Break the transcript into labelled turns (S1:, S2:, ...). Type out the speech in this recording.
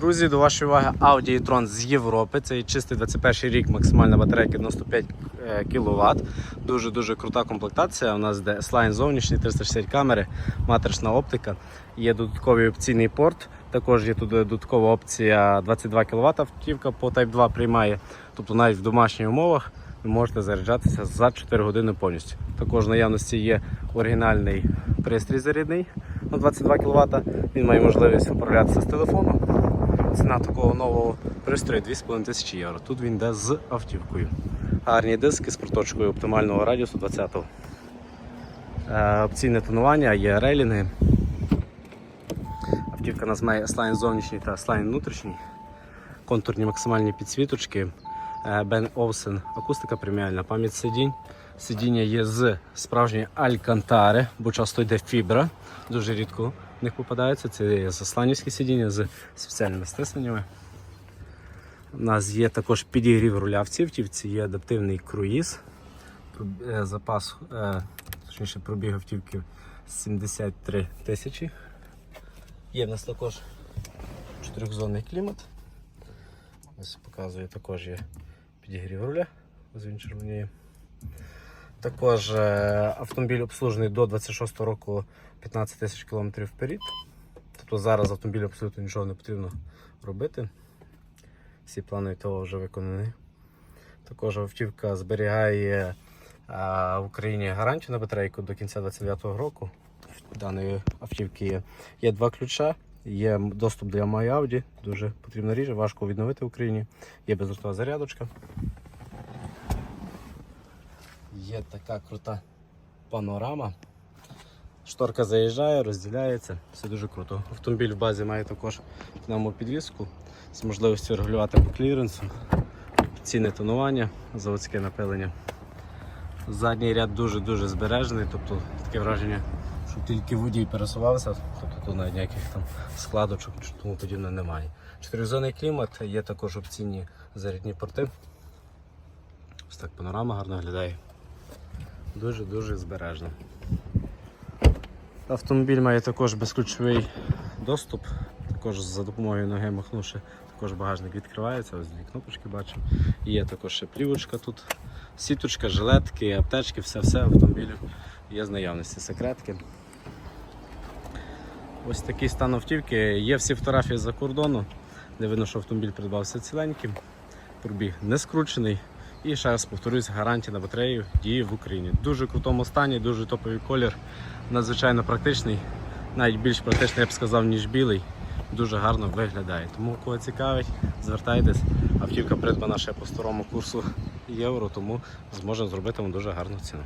S1: Друзі, до вашої уваги Audi e-tron з Європи. Це чистий 21 рік, максимальна батарейка 95 кВт. Дуже-дуже крута комплектація. У нас йде S-Line зовнішній, 360 камери, матрична оптика. Є додатковий опційний порт. Також є тут додаткова опція 22 кВт автівка по Type 2 приймає. Тобто навіть в домашніх умовах ви можете заряджатися за 4 години повністю. Також в наявності є оригінальний пристрій зарядний на 22 кВт. Він має можливість управлятися з телефону. Ціна такого нового пристрою 2,5 тисячі євро. Тут він йде з автівкою. Гарні диски з проточкою оптимального радіусу 20-го. Е, опційне тонування, є рейлінги. Автівка у нас має S-Line зовнішній та S-Line внутрішній. Контурні максимальні підсвіточки. Е, Бен Олсен, акустика преміальна, пам'ять сидінь. Сидіння є з справжньої алькантари, бо часто йде фібра. Дуже рідко в них попадається. Це засланівські сидіння з спеціальними стисненнями. У нас є також підігрів руля в цій автівці, є адаптивний круїз. Е, Запас, е, точніше, пробіг автівки 73 тисячі. Є в нас також чотирьохзонний клімат. Ось показує також є підігрів руля, ось він червоніє. Також е, автомобіль обслужений до 26 року 15 тисяч кілометрів вперед. Тобто зараз автомобілю абсолютно нічого не потрібно робити. Всі плани того вже виконані. Також автівка зберігає е, в Україні гарантію на батарейку до кінця 2029 року. В даної автівки є, є два ключа. Є доступ для MyAudio, дуже потрібна річ, важко відновити в Україні. Є бездротова зарядочка. Є така крута панорама. Шторка заїжджає, розділяється, все дуже круто. Автомобіль в базі має також пневмопідвіску з можливістю регулювати по кліренсу, цінне тонування, заводське напилення. Задній ряд дуже-дуже збережений, тобто таке враження, що тільки водій пересувався, тобто тут навіть ніяких там складочок чи тому подібне немає. Чотиризонний клімат, є також опційні зарядні порти. Ось так панорама гарно виглядає. Дуже-дуже збережно. Автомобіль має також безключовий доступ, також за допомогою ноги махнувши, також багажник відкривається, ось дві кнопочки бачимо. Є також ще плівочка тут, сіточка, жилетки, аптечки, все-все автомобілю є з наявності, секретки. Ось такий стан автівки. Є всі фотографії за кордону, де видно, що автомобіль придбався ціленьким, пробіг не скручений. І ще раз повторюсь, гарантія на батарею діє в Україні. Дуже крутому стані, дуже топовий колір, надзвичайно практичний, навіть більш практичний, я б сказав, ніж білий. Дуже гарно виглядає. Тому кого цікавить, звертайтесь. Автівка придбана ще по старому курсу євро, тому зможемо зробити вам дуже гарну ціну.